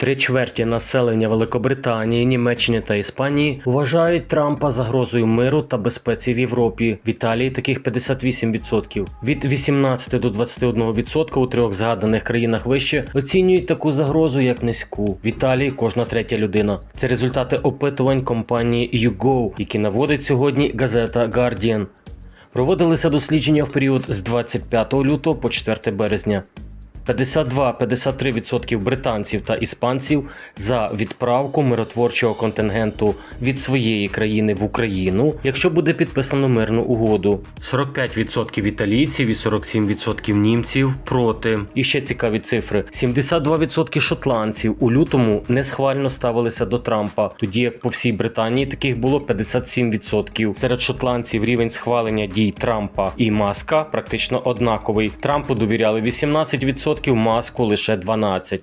Три чверті населення Великобританії, Німеччини та Іспанії вважають Трампа загрозою миру та безпеці в Європі. В Італії таких 58%. Від 18 до 21% у трьох згаданих країнах вище оцінюють таку загрозу як низьку. В Італії кожна третя людина. Це результати опитувань компанії YouGo, які наводить сьогодні газета Guardian. Проводилися дослідження в період з 25 лютого по 4 березня. 52-53% британців та іспанців за відправку миротворчого контингенту від своєї країни в Україну, якщо буде підписано мирну угоду. 45% італійців і 47% німців проти. І ще цікаві цифри: 72% шотландців у лютому несхвально ставилися до Трампа, тоді як по всій Британії таких було 57%. Серед шотландців рівень схвалення дій Трампа і Маска практично однаковий. Трампу довіряли 18%, маску лише 12%.